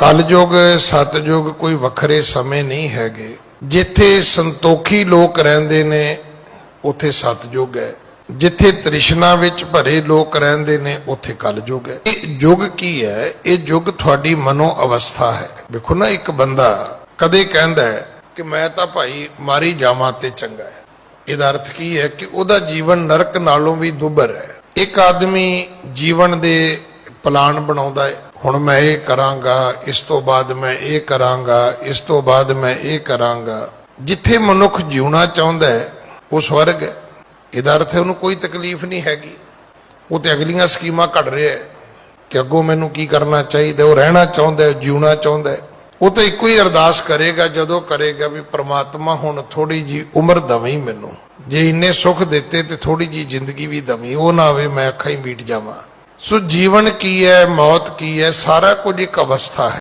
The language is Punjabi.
ਕਲਯੁਗ, ਸਤਯੁਗ ਕੋਈ ਵੱਖਰੇ ਸਮੇਂ ਨਹੀਂ ਹੈਗੇ। ਜਿੱਥੇ ਸੰਤੋਖੀ ਲੋਕ ਰਹਿੰਦੇ ਨੇ, ਉੱਥੇ ਸਤਯੁਗ ਹੈ। ਜਿੱਥੇ ਤ੍ਰਿਸ਼ਨਾ ਵਿੱਚ ਭਰੇ ਲੋਕ ਰਹਿੰਦੇ ਨੇ, ਉੱਥੇ ਕਲਯੁਗ ਹੈ। ਇਹ ਯੁਗ ਕੀ ਹੈ? ਇਹ ਯੁਗ ਤੁਹਾਡੀ ਮਨੋ ਅਵਸਥਾ ਹੈ। ਵੇਖੋ ਨਾ ਇੱਕ ਬੰਦਾ ਕਦੇ ਕਹਿੰਦਾ ਹੈ ਕਿ ਮੈਂ ਤਾਂ ਭਾਈ ਮਾਰੀ ਜਾਵਾਂ ਤੇ ਚੰਗਾ ਹੈ। ਇਹਦਾ ਅਰਥ ਕੀ ਹੈ ਕਿ ਉਹਦਾ ਜੀਵਨ ਨਰਕ ਨਾਲੋਂ ਵੀ ਦੁੱਭਰ ਹੈ। ਇੱਕ ਆਦਮੀ ਜੀਵਨ ਦੇ ਪਲਾਨ ਬਣਾਉਂਦਾ ਹੈ। ਹੁਣ ਮੈਂ ਇਹ ਕਰਾਂਗਾ, ਇਸ ਤੋਂ ਬਾਅਦ ਮੈਂ ਇਹ ਕਰਾਂਗਾ, ਇਸ ਤੋਂ ਬਾਅਦ ਮੈਂ ਇਹ ਕਰਾਂਗਾ। ਜਿੱਥੇ ਮਨੁੱਖ ਜਿਉਣਾ ਚਾਹੁੰਦਾ ਹੈ, ਉਹ ਸਵਰਗ ਹੈ। ਇਹਦਾ ਅਰਥ ਹੈ ਉਹਨੂੰ ਕੋਈ ਤਕਲੀਫ ਨਹੀਂ ਹੈਗੀ। ਉਹ ਤੇ ਅਗਲੀਆਂ ਸਕੀਮਾਂ ਘੜ ਰਿਹਾ ਹੈ ਕਿ ਅੱਗੋਂ ਮੈਨੂੰ ਕੀ ਕਰਨਾ ਚਾਹੀਦਾ, ਉਹ ਰਹਿਣਾ ਚਾਹੁੰਦਾ ਹੈ, ਜਿਉਣਾ ਚਾਹੁੰਦਾ ਹੈ। ਉਹ ਤਾਂ ਇੱਕੋ ਹੀ ਅਰਦਾਸ ਕਰੇਗਾ, ਜਦੋਂ ਕਰੇਗਾ ਵੀ ਪ੍ਰਮਾਤਮਾ ਹੁਣ ਥੋੜੀ ਜੀ ਉਮਰ ਦਵੀਂ ਮੈਨੂੰ। ਜੇ ਇੰਨੇ ਸੁੱਖ ਦਿੱਤੇ ਤੇ ਥੋੜੀ ਜੀ ਜ਼ਿੰਦਗੀ ਵੀ ਦਵੀਂ, ਉਹ ਨਾ ਹੋਵੇ ਮੈਂ ਅੱਖਾਂ ਹੀ ਮੀਟ ਜਾਵਾਂ। ਸੋ ਜੀਵਨ ਕੀ ਹੈ ਮੌਤ ਕੀ ਹੈ ਸਾਰਾ ਕੁਝ ਇੱਕ ਅਵਸਥਾ ਹੈ।